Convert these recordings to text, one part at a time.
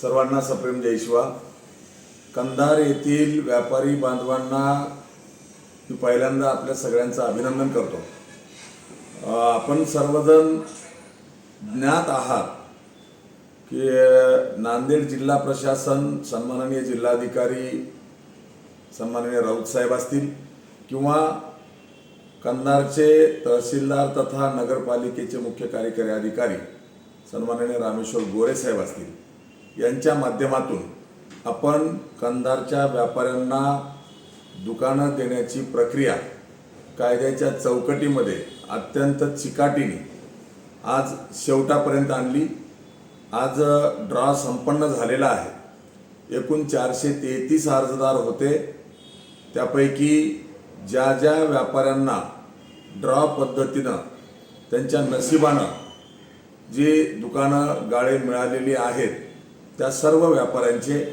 सर्वांना सप्रेम जयशिवा कंधार येथील व्यापारी बांधवांना मी पहिल्यांदा आपल्या सगळ्यांचं अभिनंदन करतो. आपण सर्वजण ज्ञात आहात की नांदेड जिल्हा प्रशासन सन्माननीय जिल्हाधिकारी सन्माननीय राऊत साहेब असतील किंवा कंधारचे तहसीलदार तथा नगरपालिकेचे मुख्य कार्यकारी अधिकारी सन्माननीय रामेश्वर गोरे साहेब असतील. यांच्या माध्यमातून आपण कंधारच्या व्यापाऱ्यांना दुकानं देण्याची प्रक्रिया कायद्याच्या चौकटीमध्ये अत्यंत चिकाटीने आज शेवटापर्यंत आणली. आज ड्रॉ संपन्न झालेला आहे. एकूण चारशे तेहतीस अर्जदार होते. त्यापैकी ज्या ज्या व्यापाऱ्यांना ड्रॉ पद्धतीनं त्यांच्या नशिबानं जी दुकानं गाळे मिळालेली आहेत त्या सर्व व्यापाऱ्यांचे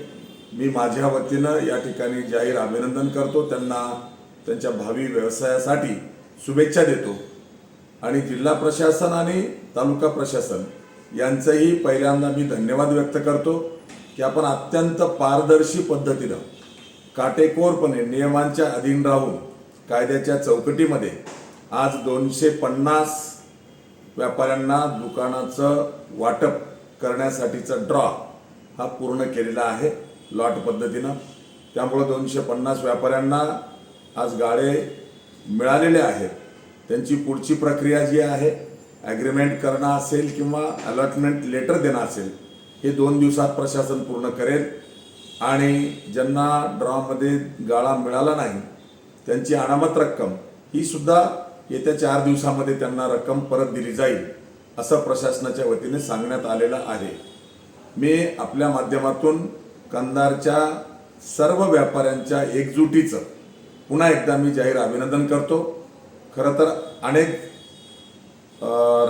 मी माझ्या वतीनं या ठिकाणी जाहीर अभिनंदन करतो. त्यांना त्यांच्या भावी व्यवसायासाठी शुभेच्छा देतो. आणि जिल्हा प्रशासन आणि तालुका प्रशासन यांचंही पहिल्यांदा मी धन्यवाद व्यक्त करतो की आपण अत्यंत पारदर्शी पद्धतीनं काटेकोरपणे नियमांच्या अधीन राहून कायद्याच्या चौकटीमध्ये आज दोनशे पन्नास व्यापाऱ्यांना दुकानाचं वाटप करण्यासाठीचं ड्रॉ हा पूर्ण केलेला आहे लॉट पद्धतीनं. त्यामुळं दोनशे पन्नास व्यापाऱ्यांना आज गाळे मिळालेले आहेत. त्यांची पुढची प्रक्रिया जी आहे ॲग्रीमेंट करणं असेल किंवा अलॉटमेंट लेटर देणं असेल हे दोन दिवसात प्रशासन पूर्ण करेल. आणि ज्यांना ड्रॉमध्ये गाळा मिळाला नाही त्यांची अनामत रक्कम ही सुद्धा येत्या चार दिवसामध्ये त्यांना रक्कम परत दिली जाईल असं प्रशासनाच्या वतीने सांगण्यात आलेलं आहे. मी आपल्या माध्यमातून कंधारच्या सर्व व्यापाऱ्यांच्या एकजुटीचं पुन्हा एकदा मी जाहीर अभिनंदन करतो. खरं तर अनेक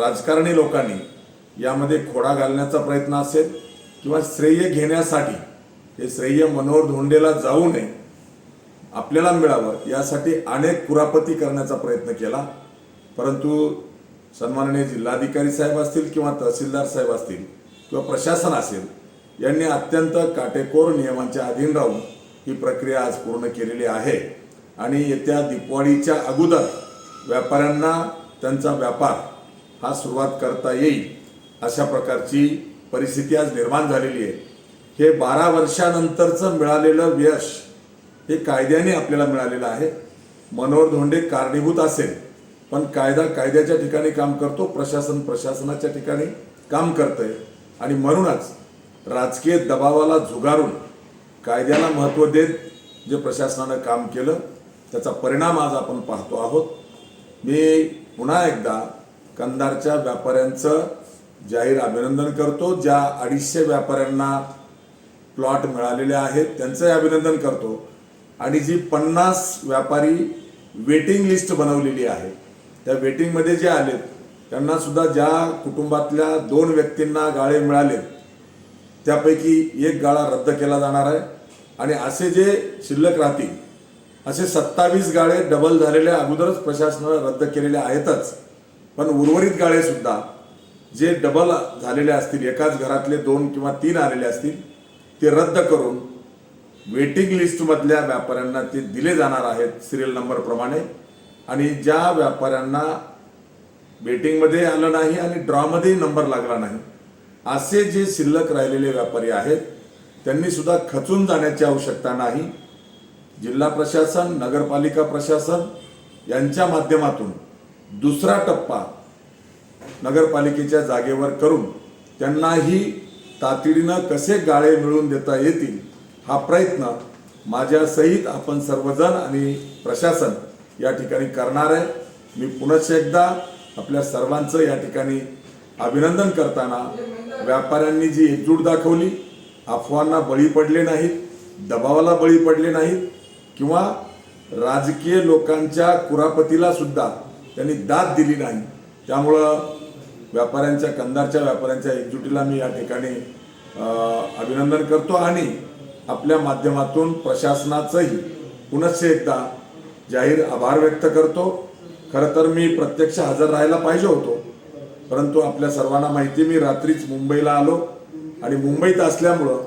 राजकारणी लोकांनी यामध्ये खोडा घालण्याचा प्रयत्न असेल किंवा श्रेय घेण्यासाठी हे श्रेय मनोहर धोंडेला जाऊ नये आपल्याला मिळावं यासाठी अनेक कुरापती करण्याचा प्रयत्न केला. परंतु सन्माननीय जिल्हाधिकारी साहेब असतील किंवा तहसीलदार साहेब असतील किंवा प्रशासन असेल यांनी अत्यंत काटेकोर नियमांच्या अधीन राहून ही प्रक्रिया आज पूर्ण केलेली आहे. आणि येत्या दिपवाळीच्या अगोदर व्यापाऱ्यांना त्यांचा व्यापार हा सुरुवात करता येईल अशा प्रकारची परिस्थिती आज निर्माण झालेली आहे. हे बारा वर्षानंतरचं मिळालेलं यश हे कायद्याने आपल्याला मिळालेलं आहे. मनोहर धोंडे कारणीभूत असेल पण कायदा कायद्याच्या ठिकाणी काम करतो प्रशासन प्रशासनाच्या ठिकाणी काम करतंय. आणि म्हणूनच राजकीय दबावाला झुगारून कायद्याला महत्त्व देत जे प्रशासनानं काम केलं त्याचा परिणाम आज आपण पाहतो आहोत. मी पुन्हा एकदा कंधारच्या व्यापाऱ्यांचं जाहीर अभिनंदन करतो. ज्या अडीचशे व्यापाऱ्यांना प्लॉट मिळालेले आहेत त्यांचंही अभिनंदन करतो. आणि जी पन्नास व्यापारी वेटिंग लिस्ट बनवलेली आहे त्या वेटिंगमध्ये जे आलेत त्यांना सुद्धा ज्या कुटुंबातल्या दोन व्यक्तींना गाळे मिळाले त्यापैकी एक गाळा रद्द केला जाणार आहे. आणि असे जे शिल्लक राहतील असे सत्तावीस गाळे डबल झालेले अगोदरच प्रशासनानं रद्द केलेले आहेतच. पण उर्वरित गाळे सुद्धा जे डबल झालेले असतील एकाच घरातले दोन किंवा तीन आलेले असतील ते रद्द करून वेटिंग लिस्टमधल्या व्यापाऱ्यांना ते दिले जाणार आहेत सिरियल नंबरप्रमाणे आणि ज्या व्यापाऱ्यांना बेटिंगमध्ये आलं नाही आणि ड्रॉमध्ये नंबर लागला नाही. असे जे शिल्लक राहिलेले व्यापारी आहेत त्यांनी सुद्धा खचून जाण्याची आवश्यकता नाही. जिल्हा प्रशासन नगरपालिका प्रशासन यांच्या माध्यमातून दुसरा टप्पा नगरपालिकेच्या जागेवर करून त्यांनाही तातडीनं कसे गाळे मिळवून देता येतील हा प्रयत्न माझ्यासहित आपण सर्वजण आणि प्रशासन या ठिकाणी करणार आहे. मी पुनश्च एकदा आपल्या सर्वांचं या ठिकाणी अभिनंदन करताना व्यापाऱ्यांनी जी एकजूट दाखवली अफवांना बळी पडले नाहीत दबावाला बळी पडले नाहीत किंवा राजकीय लोकांच्या कुरापतीला सुद्धा त्यांनी दाद दिली नाही. त्यामुळं व्यापाऱ्यांच्या कंधारच्या व्यापाऱ्यांच्या एकजुटीला मी या ठिकाणी अभिनंदन करतो आणि आपल्या माध्यमातून प्रशासनाचंही पुनश्च एकदा जाहीर आभार व्यक्त करतो. खरं तर मी प्रत्यक्ष हजर राहायला पाहिजे होतो. परंतु आपल्या सर्वांना माहिती मी रात्रीच मुंबईला आलो. आणि मुंबईत असल्यामुळं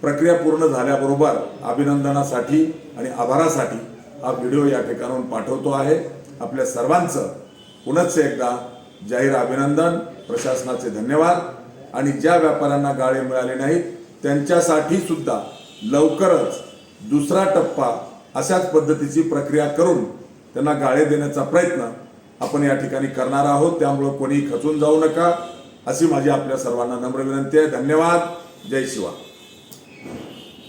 प्रक्रिया पूर्ण झाल्याबरोबर अभिनंदनासाठी आणि आभारासाठी हा व्हिडिओ या ठिकाणाहून पाठवतो आहे. आपल्या सर्वांचं पुनश्च एकदा जाहीर अभिनंदन प्रशासनाचे धन्यवाद. आणि ज्या व्यापाऱ्यांना गाळे मिळाले नाहीत त्यांच्यासाठी सुद्धा लवकरच दुसरा टप्पा अशाच पद्धतीची प्रक्रिया करून त्यांना गाळे देण्याचा प्रयत्न आपण या ठिकाणी करणार आहोत. त्यामुळं कोणी खचून जाऊ नका. अशी माझी आपल्या सर्वांना नम्र विनंती आहे. धन्यवाद. जय शिवा.